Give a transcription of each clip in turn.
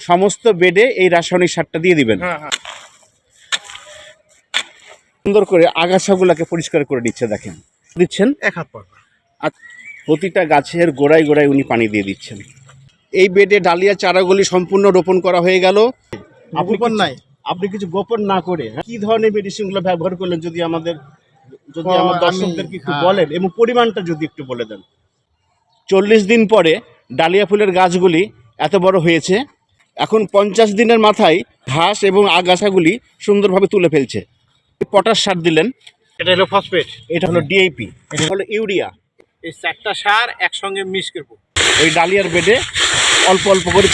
সমস্ত বেডে এই রাসায়নিক সারটা দিয়ে দিবেন। হ্যাঁ হ্যাঁ। সুন্দর করে আগাছাগুলোকে পরিষ্কার করে দিচ্ছে দেখেন। দিচ্ছেন? এক হাত পর। আর প্রতিটা গাছের গোড়ায় গোড়ায় উনি পানি দিয়ে দিচ্ছেন। এই বেডে ডালিয়া চারাগুলি সম্পূর্ণ রোপণ করা হয়ে গেল। গোপন নাই। আপনি কিছু গোপন না করে হ্যাঁ, কি ধরনের মেডিসিনগুলো ব্যবহার করলেন যদি আমাদের যদি আমার আমি- দর্শকদেরকে একটু। বলেন এবং পরিমাণটা যদি একটু বলে দেন। চল্লিশ দিন পরে ডালিয়া ফুলের গাছগুলি এত বড় হয়েছে এখন পঞ্চাশ দিনের মাথায় ঘাস এবং আগাছাগুলি সুন্দরভাবে তুলে ফেলছে। পটাশ সার দিলেন। এটা হলো ফসফেট এটা হলো ডিএপি এটা হলো ইউরিয়া। এই চারটা সার একসঙ্গে মিক্স করব ওই ডালিয়ার বেডে অল্প অল্প করে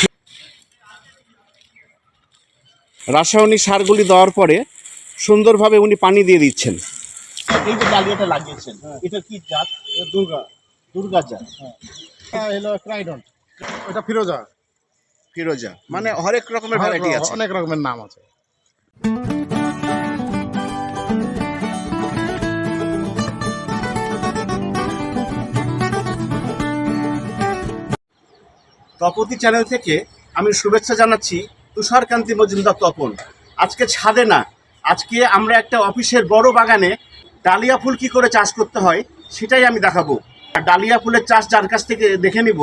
রাসায়নিক সারগুলি দেওয়ার পরে সুন্দরভাবে উনি পানি দিয়ে দিচ্ছেন। এই যে ডালিয়াটা লাগিয়েছেন এটা কি জাত? দুর্গা। দুর্গা জাত। এটা হলো ক্রাইডন এটা ফিরোজা। ফিরোজা। মানে হরেক রকমের ভ্যারাইটি আছে। অনেক রকমের নাম আছে। তপতি চ্যানেল থেকে আমি শুভেচ্ছা জানাচ্ছি তুষারকান্তি মজুমদার তপন। আজকে ছাদে না আজকে আমরা একটা অফিসের বড় বাগানে ডালিয়া ফুল কি করে চাষ করতে হয় সেটাই আমি দেখাবো। আর ডালিয়া ফুলের চাষ যার কাছ থেকে দেখে নিব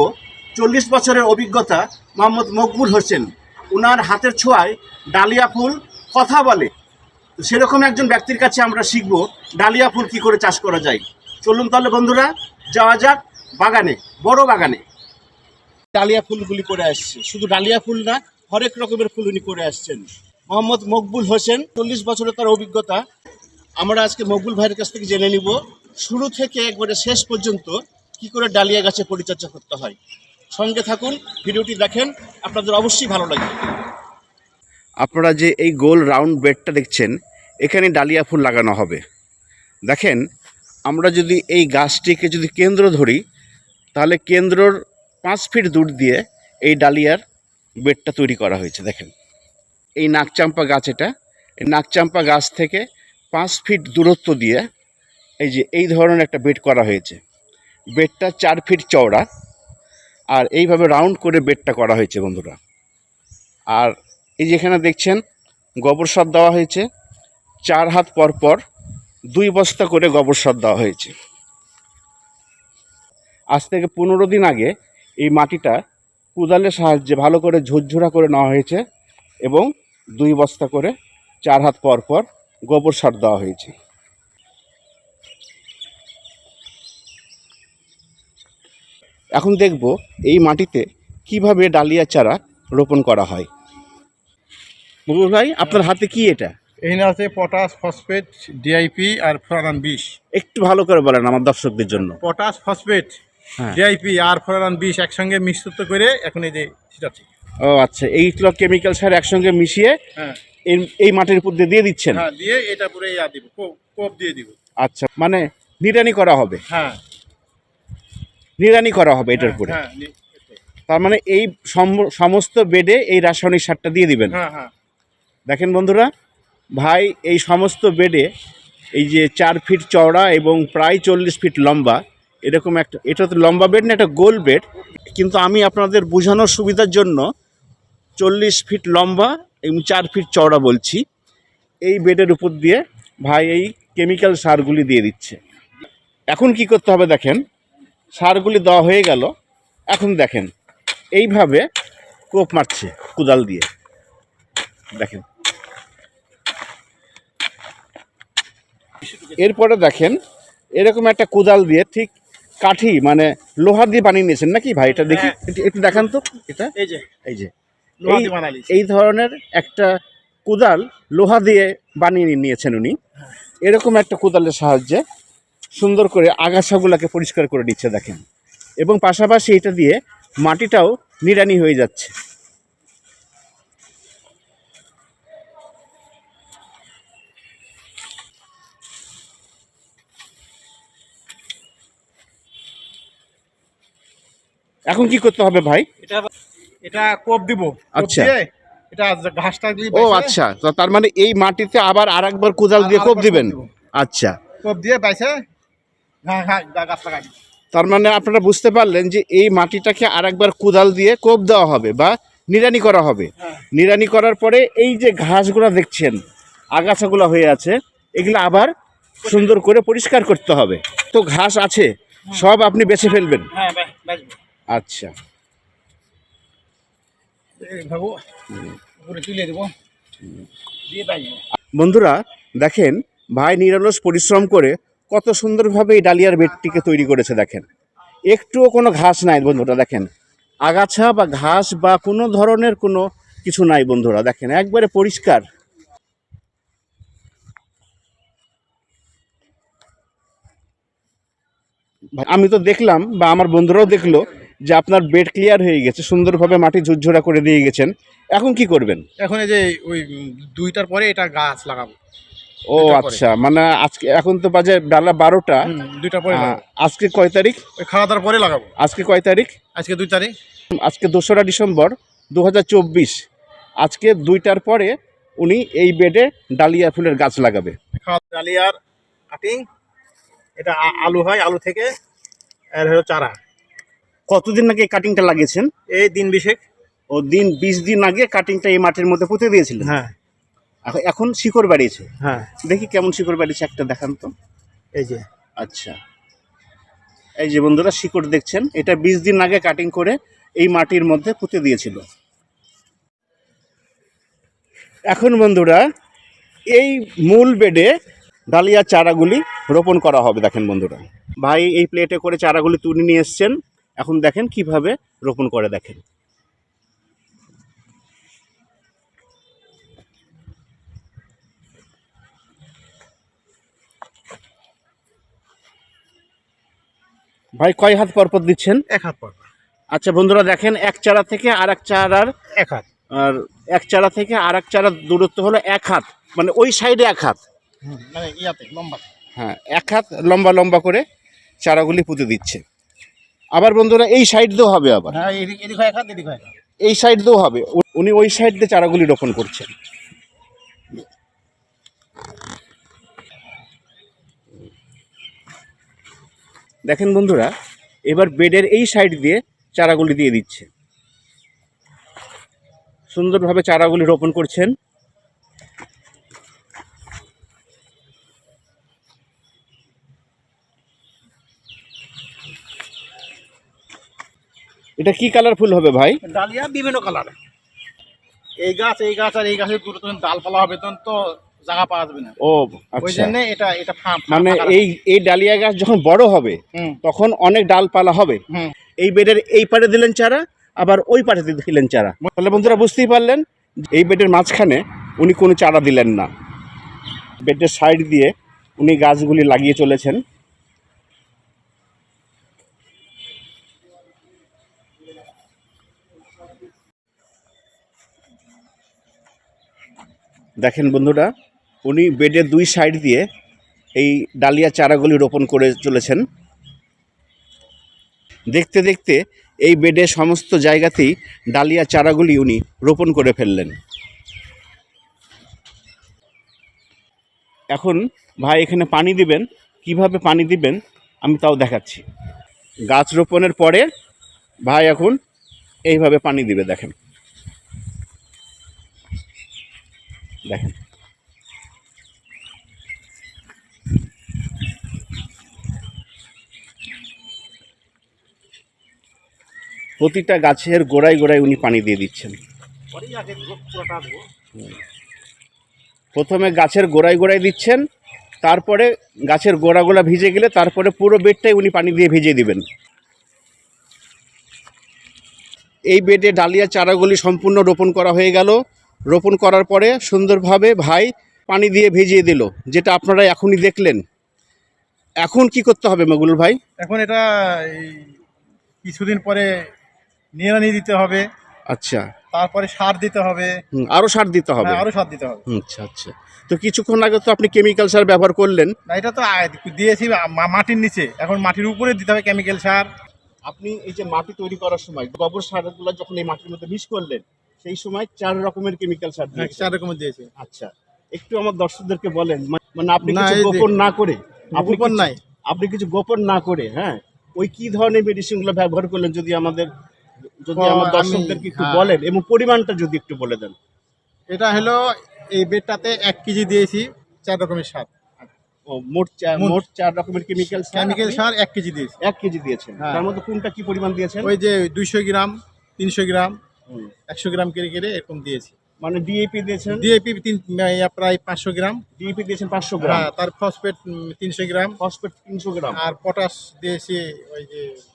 চল্লিশ বছরের অভিজ্ঞতা মোহাম্মদ মকবুল হোসেন। ওনার হাতের ছোঁয়ায় ডালিয়া ফুল কথা বলে। সেরকম একজন ব্যক্তির কাছে আমরা শিখব ডালিয়া ফুল কি করে চাষ করা যায়। চলুন তাহলে বন্ধুরা, যাওয়া যাক বাগানে, বড় বাগানে। ডালিয়া ফুলগুলি করে আসছে। শুধু ডালিয়া ফুল না, হরেক রকমের ফুল উনি করে আসছেন। মোহাম্মদ মকবুল হোসেন, চল্লিশ বছরের তার অভিজ্ঞতা। আমরা আজকে মকবুল ভাইয়ের কাছ থেকে জেনে নিব, শুরু থেকে একবারে শেষ পর্যন্ত কি করে ডালিয়া গাছে পরিচর্যা করতে হয়। সঙ্গে থাকুন, ভিডিওটি দেখেন, আপনাদের অবশ্যই ভালো লাগবে। আপনারা যে এই গোল রাউন্ড বেডটা দেখছেন, এখানে ডালিয়া ফুল লাগানো হবে। দেখেন, আমরা যদি এই গাছটিকে যদি কেন্দ্র ধরি, তাহলে কেন্দ্রর পাঁচ ফিট দূর দিয়ে এই ডালিয়ার বেডটা তৈরি করা হয়েছে, দেখেন। এই নাকচাম্পা গাছ এটা। এই নাকচাম্পা গাছ থেকে পাঁচ ফিট দূরত্ব দিয়ে এই যে এই ধরনের একটা বেড করা হয়েছে। বেডটা চার ফিট চওড়া। আর এইভাবে রাউন্ড করে বেডটা করা হয়েছে বন্ধুরা। আর এই যেখানে দেখছেন, গোবর সার দেওয়া হয়েছে। চার হাত পর পর দুই বস্তা করে গোবর সার দেওয়া হয়েছে। আজ থেকে পনেরো দিন আগে এই মাটিটা কোদালের সাহায্যে ভালো করে ঝুরঝুরা করে নেওয়া হয়েছে এবং দুই বস্তা করে চার হাত পর পর গোবর সার দেওয়া হয়েছে। এখন দেখব এই মাটিতে কীভাবে ডালিয়া চারা রোপণ করা হয়। মুকুল ভাই আপনার হাতে কি এটা? এই না আছে পটাশ ফসফেট ডিআইপি আর ফোরান বিষ। একটু ভালো করে বলেন আমার দর্শকদের জন্য। পটাশ ফসফেট হ্যাঁ। ডিআইপি আর ফোরান বিষ একসঙ্গে মিশ্রিত করে এখন এই যে ছিটাচ্ছি। ও আচ্ছা এই এইগুলো কেমিক্যাল সার একসঙ্গে মিশিয়ে হ্যাঁ। এই মাটির উপর দিয়ে দিয়ে দিচ্ছেন? হ্যাঁ দিয়ে এটা পুরো ইয়া দিব কোপ- কোপ দিয়ে দিব। আচ্ছা মানে নিড়ানি করা হবে? হ্যাঁ। নিড়ানি করা হবে এটার উপরে। হ্যাঁ তার মানে এই সম- সমস্ত বেডে এই রাসায়নিক সারটা দিয়ে দিবেন। হ্যাঁ হ্যাঁ। দেখেন বন্ধুরা ভাই এই সমস্ত বেডে এই যে চার ফিট চওড়া এবং প্রায় চল্লিশ ফিট লম্বা এরকম একটা এটা তো লম্বা বেড না এটা গোল বেড। কিন্তু আমি আপনাদের বোঝানোর সুবিধার জন্য চল্লিশ ফিট লম্বা এবং চার ফিট চওড়া বলছি। এই বেডের উপর দিয়ে ভাই এই কেমিক্যাল সারগুলি দিয়ে দিচ্ছে। এখন কি করতে হবে দেখেন সারগুলি দেওয়া হয়ে গেল। এখন দেখেন এইভাবে কোপ মারছে কোদাল দিয়ে। দেখেন। এরপরে দেখেন এরকম একটা কোদাল দিয়ে ঠিক কাঠি মানে লোহা দিয়ে বানিয়ে নিয়েছেন নাকি ভাই? এটা দেখি হ্যাঁ। একটু- দেখান তো এটা। এই যে। এই যে। এই- এই ধরনের একটা কোদাল লোহা দিয়ে বানিয়ে নিয়েছেন উনি। এরকম একটা কোদালের সাহায্যে সুন্দর করে আগাছাগুলোকে পরিষ্কার করে দিচ্ছে দেখেন। এবং পাশাপাশি এটা দিয়ে মাটিটাও নিরানি হয়ে যাচ্ছে। এখন কি করতে হবে ভাই? এটা এটা কোপ দিব। আচ্ছা। দিয়ে এটা ঘাসটা দিয়ে ও আচ্ছা। তার মানে এই মাটিতে আবার আরেকবার কোদাল দিয়ে কোপ দিবেন? আচ্ছা। কোপ দিয়ে বাইছে গাছ লাগাই। তার মানে আপনারা বুঝতে পারলেন যে এই মাটিটাকে আরেকবার কোদাল দিয়ে কোপ দেওয়া হবে বা নিড়ানি করা হবে। নিড়ানি করার পরে এই যে ঘাসগুলো দেখছেন আগাছাগুলো হয়ে আছে এগুলো আবার সুন্দর করে পরিষ্কার করতে হবে। তো ঘাস আছে সব আপনি বেছে ফেলবেন। হ্যাঁ আচ্ছা। বন্ধুরা দেখেন ভাই নিরলস পরিশ্রম করে কত সুন্দরভাবে এই ডালিয়ার বেডটিকে তৈরি করেছে দেখেন। একটুও কোনো ঘাস নাই বন্ধুরা, দেখেন। আগাছা বা ঘাস বা কোনো ধরনের কোনো কিছু নাই বন্ধুরা, দেখেন, একবারে পরিষ্কার। আমি তো দেখলাম বা আমার বন্ধুরাও দেখল যে আপনার বেড ক্লিয়ার হয়ে গেছে, সুন্দরভাবে মাটি ঝুরঝুরা করে দিয়ে গেছেন। এখন কি করবেন? এখন এই যে ওই দুইটার পরে এটা গাছ লাগাবো। ও আচ্ছা মানে আজকে এখন তো বাজে বেলা বারোটা। দুইটা পরে আজকে কয় তারিখ? খাওয়া দাওয়ার পরে লাগাবো। আজকে কয় তারিখ? আজকে দুই তারিখ। আজকে দোসরা ডিসেম্বর দু হাজার চব্বিশ। আজকে দুইটার পরে উনি এই বেডে ডালিয়া ফুলের গাছ লাগাবে। খাওয়া ডালিয়ার কাটিং এটা আলু হয় আলু থেকে আর হলো চারা। কতদিন আগে কাটিংটা লাগিয়েছেন? এই দিন বিশেক। ও দিন বিশ দিন আগে কাটিংটা এই মাটির মধ্যে পুঁতে দিয়েছিলেন? হ্যাঁ। এখন- শিকড় বাড়িয়েছে। হ্যাঁ। দেখি কেমন শিকড় বাড়িয়েছে একটা দেখান তো। এই যে। আচ্ছা। এই যে বন্ধুরা শিকড় দেখছেন? এটা বিশ দিন আগে কাটিং করে এই মাটির মধ্যে পুঁতে দিয়েছিল। এখন বন্ধুরা এই মূল বেডে ডালিয়া চারাগুলি রোপণ করা হবে দেখেন বন্ধুরা। ভাই এই প্লেটে করে চারাগুলি তুলে নিয়ে এসছেন। এখন দেখেন কীভাবে রোপণ করে দেখেন। ভাই কয় হাত পরপর দিচ্ছেন? এক হাত পর আচ্ছা বন্ধুরা দেখেন এক চারা থেকে আর এক চারার এক হাত। আর এক চারা থেকে আর এক চারার দূরত্ব হলো এক হাত। মানে ওই সাইডে এক হাত। মানে ইয়াতে লম্বা। হ্যাঁ এক হাত লম্বা লম্বা করে চারাগুলি পুঁতে দিচ্ছে। আবার বন্ধুরা এই সাইড দিয়েও হবে আবার। হয় এই সাইড দিয়েও হবে উনি ওই সাইড দিয়ে চারাগুলি রোপণ করছেন। দেখেন বন্ধুরা, এবার বেডের এই সাইড দিয়ে চারাগুলি দিয়ে দিচ্ছে। সুন্দরভাবে চারাগুলি রোপণ করছেন। এটা কি কালার ফুল হবে ভাই? ডালিয়া বিভিন্ন কালার এই গাছ এই গাছ আর এই গাছের দুটো তখন ডালপালা হবে, তখন তো জায়গা পাওয়া যাবে না। ও ওই আচ্ছা। জন্য এটা এটা মানে এই এই ডালিয়া গাছ যখন বড় হবে তখন অনেক ডালপালা হবে। এই বেডের এই পারে দিলেন চারা আবার ওই পারে দিলেন চারা। তাহলে বন্ধুরা বুঝতেই পারলেন এই বেডের মাঝখানে উনি কোনো চারা দিলেন না। বেডের সাইড দিয়ে উনি গাছগুলি লাগিয়ে চলেছেন। দেখেন বন্ধুরা উনি বেডের দুই সাইড দিয়ে এই ডালিয়া চারাগুলি রোপণ করে চলেছেন। দেখতে দেখতে এই বেডের সমস্ত জায়গাতেই ডালিয়া চারাগুলি উনি রোপণ করে ফেললেন। এখন ভাই এখানে পানি দিবেন, কীভাবে পানি দিবেন আমি তাও দেখাচ্ছি। গাছ রোপণের পরে ভাই এখন এইভাবে পানি দিবে, দেখেন। দেখেন। প্রতিটা গাছের গোড়ায় গোড়ায় উনি পানি দিয়ে দিচ্ছেন। প্রথমে গাছের গোড়ায় গোড়ায় দিচ্ছেন তারপরে গাছের গোড়াগুলা ভিজে গেলে তারপরে পুরো বেডটাই উনি পানি দিয়ে ভিজিয়ে দিবেন। এই বেডে ডালিয়া চারাগুলি সম্পূর্ণ রোপণ করা হয়ে গেল। রোপণ করার পরে সুন্দরভাবে ভাই পানি দিয়ে ভিজিয়ে দিল যেটা আপনারা এখনই দেখলেন। এখন কি করতে হবে মগুল ভাই? এখন এটা কিছুদিন পরে নিড়ানি দিতে হবে। আচ্ছা। তারপরে সার দিতে হবে। হুম, আরও সার দিতে হবে। হ্যাঁ, আরও সার দিতে হবে। হুম, আচ্ছা আচ্ছা। তো কিছুক্ষণ আগে তো আপনি কেমিক্যাল সার ব্যবহার করলেন। না এটা তো আ- দিয়েছি মা- মাটির নিচে। এখন মাটির উপরে দিতে হবে কেমিক্যাল সার। আপনি এই যে মাটি তৈরি করার সময় গোবর সারগুলো যখন এই মাটির মধ্যে মিশ করলেন সেই সময় চার রকমের কেমিক্যাল সার হ্যাঁ, দিয়েছেন। চার রকমের দিয়েছে। আচ্ছা একটু আমার দর্শকদেরকে বলেন মা- মানে আপনি না, কিছু এই যে- গোপন না করে আপনি গোপন কিছু- নাই। আপনি কিছু গোপন না করে হ্যাঁ ওই কি ধরনের মেডিসিনগুলো ব্যবহার করলেন যদি আমাদের যদি আমার আমি- দর্শকদেরকে একটু হ্যাঁ। বলেন এবং পরিমাণটা যদি একটু বলে দেন। এটা হলো এই বেডটাতে এক কেজি দিয়েছি চার রকমের সার। ও মোট মোট- চার রকমের কেমিক্যাল কেমিক্যাল সার এক কেজি দিয়েছি। এক কেজি দিয়েছেন। হ্যাঁ। তার মধ্যে কোনটা কি পরিমাণ দিয়েছেন? ওই যে দুইশো গ্রাম তিনশো গ্রাম একশো গ্রাম কেড়ে কেড়ে এরকম দিয়েছি। মানে ডিএপি দিয়েছেন? ডিএপি তিন প্রায় পাঁচশো গ্রাম। ডিএপি দিয়েছেন পাঁচশো গ্রাম। হ্যাঁ, তার ফসফেট তিনশো গ্রাম। ফসফেট তিনশো গ্রাম। আর পটাশ দিয়েছি ওই যে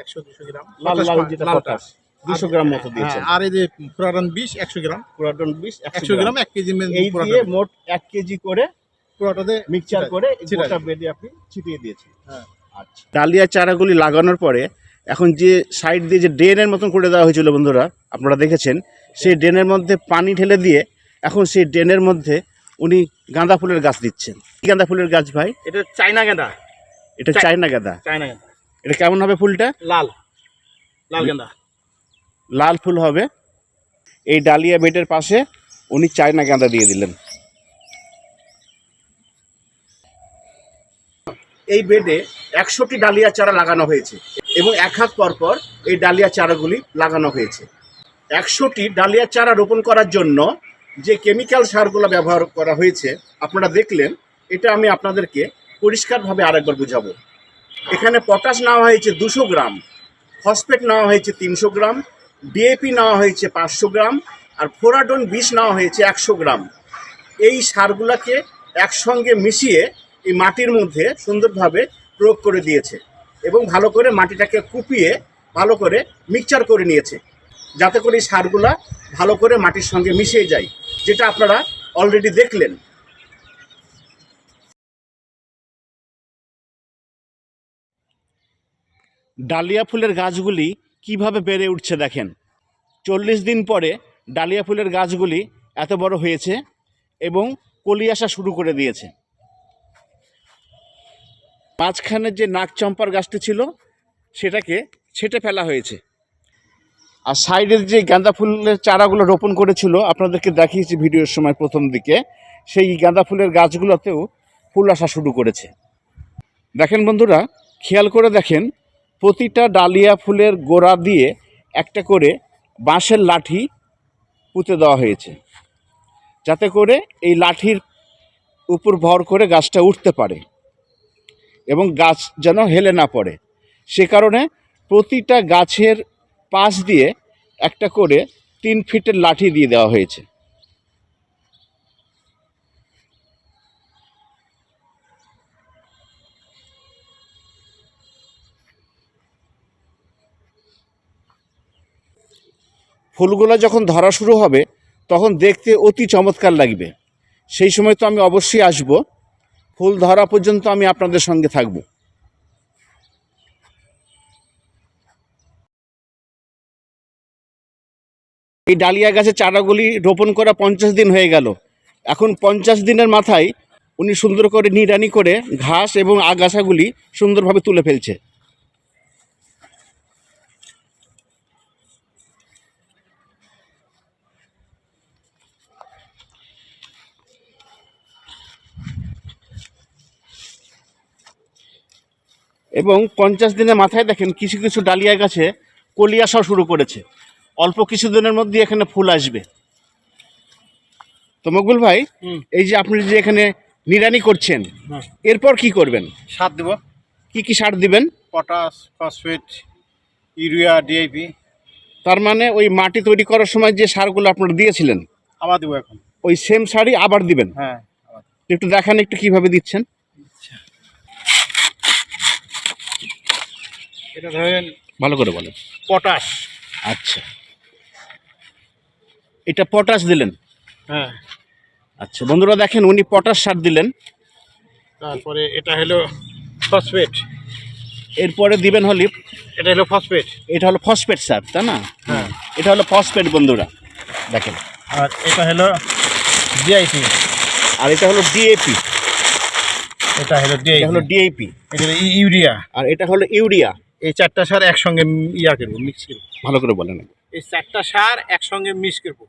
একশো দুশো গ্রাম। লাল লাল যেটা পটাশ দুশো গ্রাম মতো হ্যাঁ, আর এই যে পুরাতন বিষ একশো গ্রাম। পুরাতন বিশ একশো গ্রাম। এক কেজি এই দিয়ে মোট এক কেজি করে পুরোটাতে মিক্সচার করে গোটা বেডে আপনি ছিটিয়ে দিয়েছেন। হ্যাঁ। আচ্ছা। ডালিয়া চারাগুলি লাগানোর পরে এখন যে সাইড দিয়ে যে ড্রেনের মতন করে দেওয়া হয়েছিল বন্ধুরা আপনারা দেখেছেন সেই ড্রেনের মধ্যে পানি ঢেলে দিয়ে এখন সেই ড্রেনের মধ্যে উনি গাঁদা ফুলের গাছ দিচ্ছেন। গাঁদা ফুলের গাছ ভাই? এটা চাইনা গেঁদা। এটা চায়না গাঁদা। চাইনা গেঁদা। এটা কেমন হবে ফুলটা? লাল। লাল গেঁদা। লাল ফুল হবে। এই ডালিয়া বেডের পাশে উনি চায়না গাঁদা দিয়ে দিলেন। এই বেডে একশোটি ডালিয়া চারা লাগানো হয়েছে এবং এক হাত পর পর এই ডালিয়া চারাগুলি লাগানো হয়েছে। একশোটি ডালিয়া চারা রোপণ করার জন্য যে কেমিক্যাল সারগুলো ব্যবহার করা হয়েছে আপনারা দেখলেন এটা আমি আপনাদেরকে পরিষ্কারভাবে আরেকবার বুঝাবো। এখানে পটাশ নেওয়া হয়েছে দুশো গ্রাম, ফসফেট নেওয়া হয়েছে তিনশো গ্রাম ডিএপি নেওয়া হয়েছে পাঁচশো গ্রাম, আর ফোরাডন বিষ নেওয়া হয়েছে একশো গ্রাম। এই সারগুলোকে একসঙ্গে মিশিয়ে এই মাটির মধ্যে সুন্দরভাবে প্রয়োগ করে দিয়েছে এবং ভালো করে মাটিটাকে কুপিয়ে ভালো করে মিক্সচার করে নিয়েছে, যাতে করে এই সারগুলা ভালো করে মাটির সঙ্গে মিশিয়ে যায়, যেটা আপনারা অলরেডি দেখলেন। ডালিয়া ফুলের গাছগুলি কীভাবে বেড়ে উঠছে দেখেন। চল্লিশ দিন পরে ডালিয়া ফুলের গাছগুলি এত বড় হয়েছে এবং কলি আসা শুরু করে দিয়েছে। মাঝখানের যে নাকচম্পার গাছটি ছিল, সেটাকে ছেটে ফেলা হয়েছে। আর সাইডের যে গাঁদা ফুলের চারাগুলো রোপণ করেছিল, আপনাদেরকে দেখিয়েছি ভিডিওর সময় প্রথম দিকে, সেই গাঁদা ফুলের গাছগুলোতেও ফুল আসা শুরু করেছে। দেখেন বন্ধুরা, খেয়াল করে দেখেন প্রতিটা ডালিয়া ফুলের গোড়া দিয়ে একটা করে বাঁশের লাঠি পুঁতে দেওয়া হয়েছে। যাতে করে এই লাঠির উপর ভর করে গাছটা উঠতে পারে এবং গাছ যেন হেলে না পড়ে। সে কারণে প্রতিটা গাছের পাশ দিয়ে একটা করে তিন ফিটের লাঠি দিয়ে দেওয়া হয়েছে। ফুলগুলো যখন ধরা শুরু হবে, তখন দেখতে অতি চমৎকার লাগবে। সেই সময় তো আমি অবশ্যই আসব। ফুল ধরা পর্যন্ত আমি আপনাদের সঙ্গে থাকব। এই ডালিয়া গাছের চারাগুলি রোপণ করা পঞ্চাশ দিন হয়ে গেল। এখন পঞ্চাশ দিনের মাথায় উনি সুন্দর করে নিড়ানি করে ঘাস এবং আগাছাগুলি সুন্দরভাবে তুলে ফেলছে। এবং পঞ্চাশ দিনের মাথায় দেখেন কিছু কিছু ডালিয়া গাছে কলি আসাও শুরু করেছে। অল্প কিছু দিনের মধ্যে এখানে ফুল আসবে। তো মকবুল ভাই এই যে আপনি যে এখানে নিড়ানি করছেন হ্যাঁ। এরপর কি করবেন? সার দেব। কি কি সার দিবেন? পটাশ ফসফেট ইউরিয়া ডিএপি তার মানে ওই মাটি তৈরি করার সময় যে সারগুলো আপনারা দিয়েছিলেন আবার দেবো এখন। ওই সেম সারই আবার দিবেন? হ্যাঁ একটু দেখান একটু কীভাবে দিচ্ছেন। এটা ধরেন ভালো করে বলেন পটাশ আচ্ছা এটা পটাশ দিলেন হ্যাঁ আচ্ছা বন্ধুরা দেখেন উনি পটাশ সার দিলেন তারপরে এটা হলো ফসফেট এরপরে দিবেন হলি এটা হলো ফসফেট এটা হলো ফসফেট সার তাই না হ্যাঁ এটা হলো ফসফেট বন্ধুরা দেখেন আর এটা হলো ডিআইপি আর এটা হলো ডিএপি এটা হলো ডিআইপি হলো ডিএপি এটা হলো ইউরিয়া আর এটা হলো ইউরিয়া এই চারটা সার একসঙ্গে ইয়া করব মিক্স করব। ভালো করে বলেন এই চারটা সার একসঙ্গে মিক্স করব।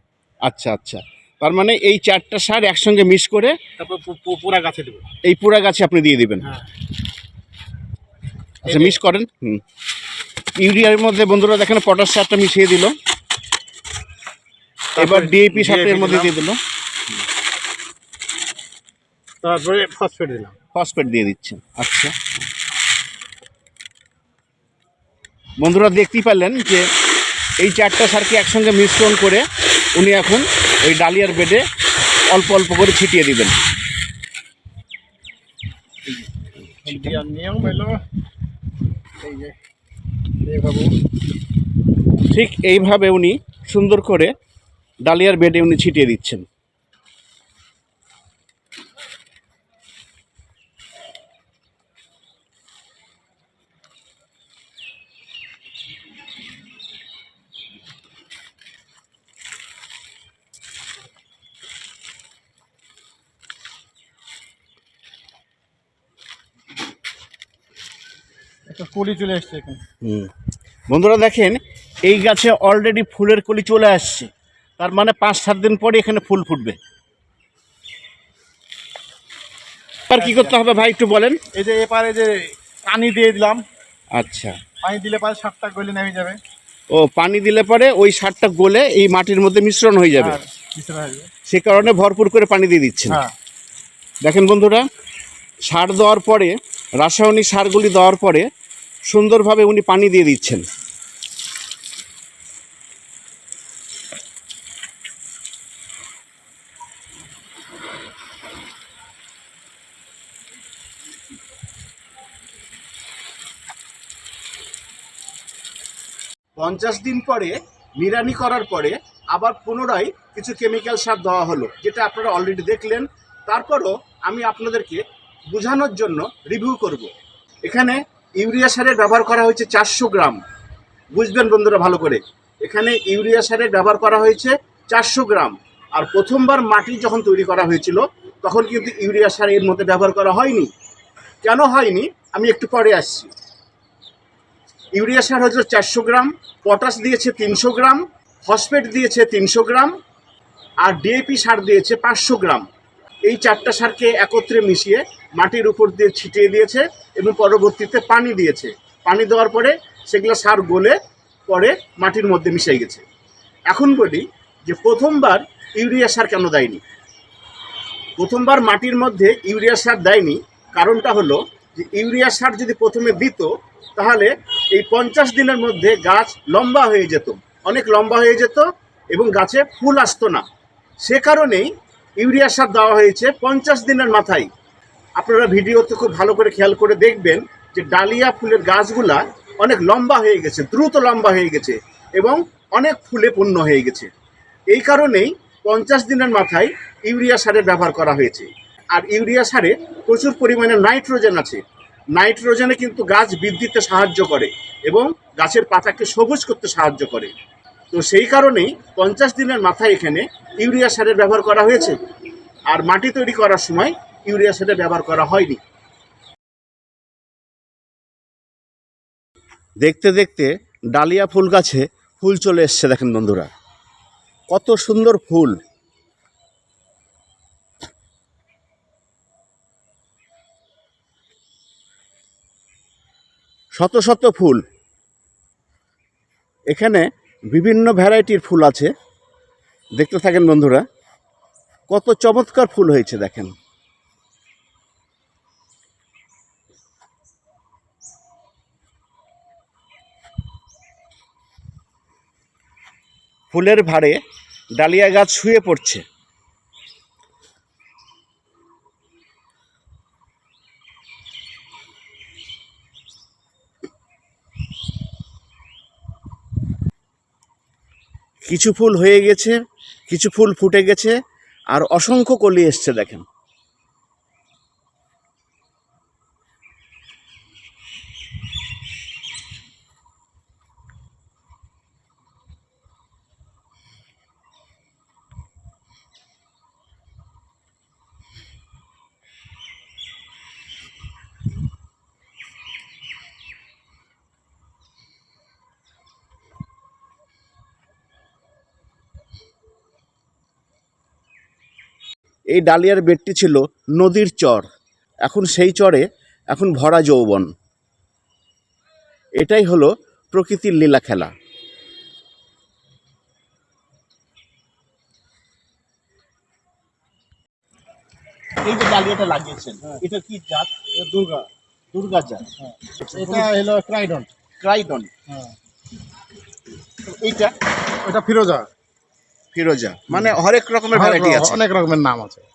আচ্ছা আচ্ছা। তার মানে এই চারটা সার একসঙ্গে মিক্স করে তারপর পুরা গাছে দেবো। এই পুরা গাছে আপনি দিয়ে দিবেন। হ্যাঁ। আচ্ছা মিক্স করেন হুম। ইউরিয়ার মধ্যে বন্ধুরা দেখেন পটাশ সারটা মিশিয়ে দিল। এবার ডিএপি সারটা এর মধ্যে দিয়ে দিল। তারপরে ফসফেট দিলাম। ফসফেট দিয়ে দিচ্ছেন আচ্ছা। বন্ধুরা দেখতেই পারলেন যে এই চারটা সারকে একসঙ্গে মিশ্রণ করে উনি এখন ওই ডালিয়ার বেডে অল্প অল্প করে ছিটিয়ে দিবেন। ঠিক এইভাবে উনি সুন্দর করে ডালিয়ার বেডে উনি ছিটিয়ে দিচ্ছেন। কলি চলে এসছে এখানে। হুম। বন্ধুরা দেখেন এই গাছে অলরেডি ফুলের কলি চলে আসছে। তার মানে পাঁচ সাত দিন পরে এখানে ফুল ফুটবে। আর কি করতে হবে ভাই একটু বলেন। এই যে এপারে যে পানি দিয়ে দিলাম আচ্ছা। পানি দিলে পরে সাতটা গলে নেমে যাবে। ও পানি দিলে পরে ওই সারটা গলে এই মাটির মধ্যে মিশ্রণ হয়ে যাবে। সে কারণে ভরপুর করে পানি দিয়ে দিচ্ছেন। হ্যাঁ। দেখেন বন্ধুরা সার দেওয়ার পরে রাসায়নিক সারগুলি দেওয়ার পরে সুন্দরভাবে উনি পানি দিয়ে দিচ্ছেন। পঞ্চাশ দিন পরে, নিড়ানি করার পরে আবার পুনরায় কিছু কেমিক্যাল সার দেওয়া হলো, যেটা আপনারা অলরেডি দেখলেন। তারপরও আমি আপনাদেরকে বোঝানোর জন্য রিভিউ করব। এখানে ইউরিয়া সারের ব্যবহার করা হয়েছে চারশো গ্রাম। বুঝবেন বন্ধুরা ভালো করে। এখানে ইউরিয়া সারের ব্যবহার করা হয়েছে চারশো গ্রাম। আর প্রথমবার মাটি যখন তৈরি করা হয়েছিল, তখন কিন্তু ইউরিয়া সার এর মধ্যে ব্যবহার করা হয়নি। কেন হয়নি? আমি একটু পরে আসছি। ইউরিয়া সার হচ্ছে চারশো গ্রাম, পটাশ দিয়েছে তিনশো গ্রাম, ফসফেট দিয়েছে তিনশো গ্রাম, আর ডিএপি সার দিয়েছে পাঁচশো গ্রাম। এই চারটা সারকে একত্রে মিশিয়ে মাটির উপর দিয়ে ছিটিয়ে দিয়েছে এবং পরবর্তীতে পানি দিয়েছে। পানি দেওয়ার পরে সেগুলো সার গলে পরে মাটির মধ্যে মিশে গেছে। এখন বলি যে প্রথমবার ইউরিয়া সার কেন দেয়নি? প্রথমবার মাটির মধ্যে ইউরিয়া সার দেয়নি, কারণটা হলো যে ইউরিয়া সার যদি প্রথমে দিত, তাহলে এই পঞ্চাশ দিনের মধ্যে গাছ লম্বা হয়ে যেত, অনেক লম্বা হয়ে যেত এবং গাছে ফুল আসতো না। সে কারণেই ইউরিয়া সার দেওয়া হয়েছে পঞ্চাশ দিনের মাথায়। আপনারা ভিডিওতে খুব ভালো করে খেয়াল করে দেখবেন যে ডালিয়া ফুলের গাছগুলা অনেক লম্বা হয়ে গেছে, দ্রুত লম্বা হয়ে গেছে এবং অনেক ফুলে পূর্ণ হয়ে গেছে। এই কারণেই পঞ্চাশ দিনের মাথায় ইউরিয়া সারের ব্যবহার করা হয়েছে। আর ইউরিয়া সারে প্রচুর পরিমাণে নাইট্রোজেন আছে। নাইট্রোজেনে কিন্তু গাছ বৃদ্ধিতে সাহায্য করে এবং গাছের পাতাকে সবুজ করতে সাহায্য করে। তো সেই কারণেই পঞ্চাশ দিনের মাথায় এখানে ইউরিয়া সারের ব্যবহার করা হয়েছে। আর মাটি তৈরি করার সময় ইউরিয়া সারের ব্যবহার করা হয়নি। দেখতে দেখতে ডালিয়া ফুল গাছে ফুল চলে এসছে দেখেন বন্ধুরা। কত সুন্দর ফুল। শত শত ফুল। এখানে বিভিন্ন ভ্যারাইটির ফুল আছে। দেখতে থাকেন বন্ধুরা। কত চমৎকার ফুল হয়েছে দেখেন। ফুলের ভারে ডালিয়া গাছ শুয়ে পড়ছে। কিছু ফুল হয়ে গেছে, কিছু ফুল ফুটে গেছে, আর অসংখ্য কলি এসছে দেখেন। এই ডালিয়ার বেডটি ছিল নদীর চর। এখন সেই চরে এখন ভরা যৌবন। এটাই হলো প্রকৃতির লীলা খেলা। এই যে ডালিয়াটা লাগিয়েছেন এটা কি জাত? দুর্গা। দুর্গা জাত। এটা হলো ক্রাইডন ক্রাইডন হ্যাঁ। এইটা? এটা ফিরোজা। ফিরোজা। মানে হরেক রকমের ভ্যারাইটি আছে। অনেক রকমের নাম আছে।